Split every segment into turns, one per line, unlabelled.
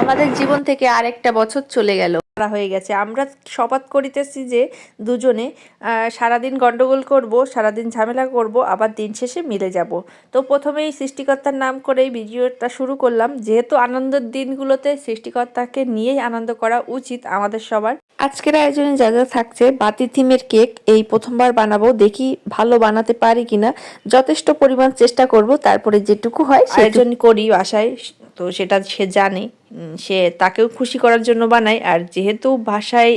আমাদের জীবন থেকে আরেকটা বছর চলে গেল। করা হয়ে গেছে। আমরা শপথ করিতেছি যে দুজনে সারাদিন গন্ডগোল করব সারাদিন ঝামেলা করব আবার দিন শেষে মিলে যাব। তো প্রথমেই সৃষ্টিকর্তার নাম করেই ভিডিওটা শুরু করলাম। যেহেতু আনন্দের দিনগুলোতে সৃষ্টিকর্তাকে নিয়েই আনন্দ করা উচিত আমাদের সবার। আজকের আয়োজনে যা যা থাকছে বাতি থিমের কেক এই প্রথমবার বানাবো। দেখি ভালো বানাতে পারি কিনা। যথেষ্ট পরিমাণ চেষ্টা করব তারপরে যেটুকু হয় আয়োজন করি বাসায়। তো সেটা সে জানে। সে তাকেও খুশি করার জন্য বানায়। আর যেহেতু বাসায়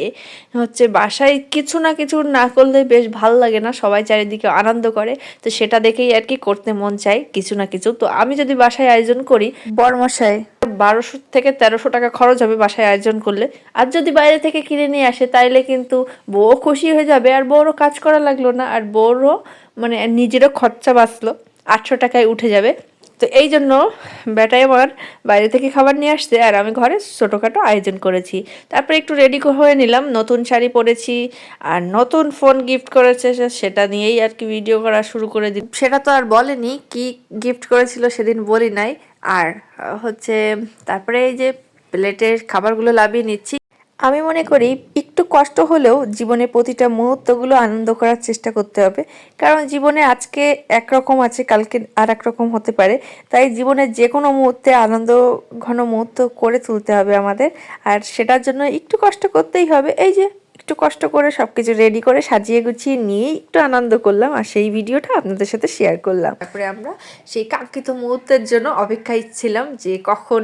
হচ্ছে বাসায় কিছু না কিছু না করলে বেশ ভালো লাগে না সবাই চারিদিকে আনন্দ করে। তো সেটা দেখেই আর কি করতে মন চায় কিছু না কিছু। তো আমি যদি বাসায় আয়োজন করি বরমশাই। বারোশো থেকে তেরোশো টাকা খরচ হবে বাসায় আয়োজন করলে। আর যদি বাইরে থেকে কিনে নিয়ে আসে তাইলে কিন্তু বউ খুশি হয়ে যাবে। আর বউরও কাজ করা লাগল না। আর বউরও মানে নিজেরও খরচা বাঁচলো। আটশো টাকায় উঠে যাবে। তো এই জন্য বেটাই আমার বাইরে থেকে খাবার নিয়ে আসছে আর আমি ঘরে ছোটোখাটো আয়োজন করেছি। তারপরে একটু রেডি হয়ে নিলাম, নতুন শাড়ি পরেছি আর নতুন ফোন গিফট করেছে সেটা নিয়েই আর কি ভিডিও করা শুরু করে দিই সেটা তো আর বলেনি, কি গিফট করেছিল সেদিন বলি নাই। আর হচ্ছে, তারপরে এই যে প্লেটের খাবারগুলো লাভিয়ে নিচ্ছি। আমি মনে করি একটু কষ্ট হলেও জীবনে প্রতিটা মুহূর্তগুলো আনন্দ করার চেষ্টা করতে হবে। কারণ জীবনে আজকে একরকম আছে, কালকে আর রকম হতে পারে। তাই জীবনের যে কোনো মুহূর্তে আনন্দ, ঘন মুহূর্ত করে তুলতে হবে আমাদের। আর সেটার জন্য একটু কষ্ট করতেই হবে। এই যে একটু কষ্ট করে সব কিছু রেডি করে সাজিয়ে গুছিয়ে নিয়ে একটু আনন্দ করলাম আর সেই ভিডিওটা আপনাদের সাথে শেয়ার করলাম। তারপরে আমরা সেই কাঙ্ক্ষিত মুহূর্তের জন্য অপেক্ষায় ছিলাম যে কখন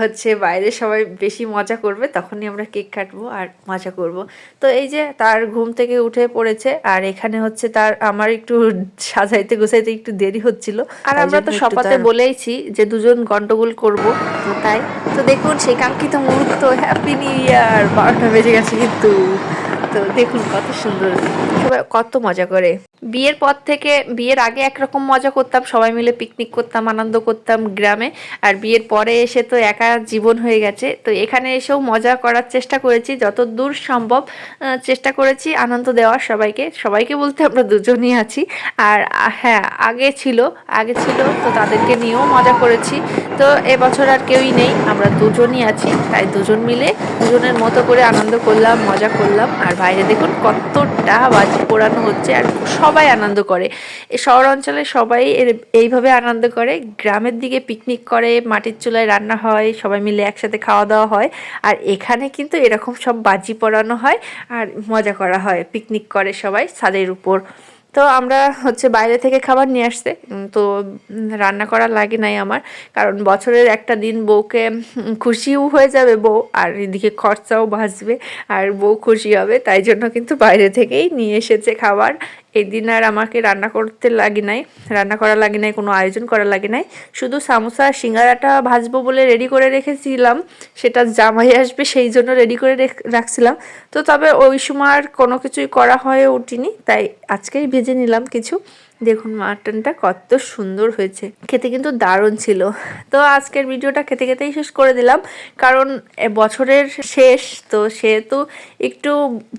হচ্ছে বাইরে সবাই বেশি মজা করবে তখনই আমরা কেক কাটবো আর মজা করব। তো এই যে তার ঘুম থেকে উঠে পড়েছে আর এখানে হচ্ছে তার আমার একটু সাজাইতে গোছাইতে একটু দেরি হচ্ছিল। আর আমরা তো শপথে বলেইছি যে দুজন গন্ডগোল করব। তাই তো দেখুন সেই কাঙ্ক্ষিত মুহূর্ত হ্যাপি নিউ ইয়ার বারোটা বেজে গেছে কিন্তু। তো দেখুন কত সুন্দর। সবাই কত মজা করে। বিয়ের পর থেকে, বিয়ের আগে একরকম মজা করতাম, সবাই মিলে পিকনিক করতাম, আনন্দ করতাম গ্রামে। আর বিয়ের পরে এসে তো একা জীবন হয়ে গেছে। তো এখানে এসেও মজা করার চেষ্টা করেছি, যত দূর সম্ভব চেষ্টা করেছি আনন্দ দেওয়ার সবাইকে। সবাইকে বলতে আমরা দুজনই আছি। আর হ্যাঁ আগে ছিল আগে ছিল, তো তাদেরকে নিয়েও মজা করেছি। তো এবছর আর কেউই নেই, আমরা দুজনই আছি। তাই দুজন মিলে দুজনের মতো করে আনন্দ করলাম, মজা করলাম। আর বাইরে দেখুন কতটা বাজি পোড়ানো হচ্ছে। আর সবাই আনন্দ করে। শহর অঞ্চলে সবাই এইভাবে আনন্দ করে। গ্রামের দিকে পিকনিক করে, মাটির চুলায় রান্না হয়, সবাই মিলে একসাথে খাওয়া দাওয়া হয়। আর এখানে কিন্তু এরকম সব বাজি পড়ানো হয় আর মজা করা হয়। পিকনিক করে সবাই ছাদের উপর। তো আমরা হচ্ছে বাইরে থেকে খাবার নিয়ে আসতে। তো রান্না করা লাগে নাই আমার। কারণ বছরের একটা দিন বউকে খুশিও হয়ে যাবে বউ আর এদিকে খরচাও বাঁচবে। আর বউ খুশি হবে, তাই জন্য কিন্তু বাইরে থেকেই নিয়ে এসেছে খাবার। এই দিন আর আমাকে রান্না করতে লাগে নাই, রান্না করা লাগে নাই, কোনো আয়োজন করা লাগে নাই। শুধু সামোসা আর সিঙ্গারাটা ভাজবো বলে রেডি করে রেখেছিলাম, সেটা জামাই আসবে সেই জন্য রেডি করে রেখ- রাখছিলাম। তো তবে ওই সময় আর কোনো কিছুই করা হয়ে উঠিনি তাই আজকেই ভেজে নিলাম কিছু। দেখুন মাটনটা কত সুন্দর হয়েছে। খেতে কিন্তু দারুণ ছিল। তো আজকের ভিডিওটা খেতে খেতেই শেষ করে দিলাম। কারণ বছরের শেষ, তো সেহেতু একটু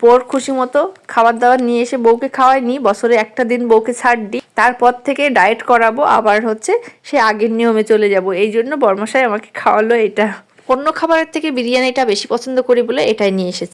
বোর খুশি মতো খাবার দাবার নিয়ে এসে বউকে খাওয়াইনি। বছরে একটা দিন বউকে ছাড় দিই। তারপর থেকে ডায়েট করাবো। আবার হচ্ছে সে আগের নিয়মে চলে যাব। এই জন্য বর্মশাই আমাকে খাওয়ালো এটা। অন্য খাবারের থেকে বিরিয়ানিটা বেশি পছন্দ করি বলে এটাই নিয়ে এসেছি।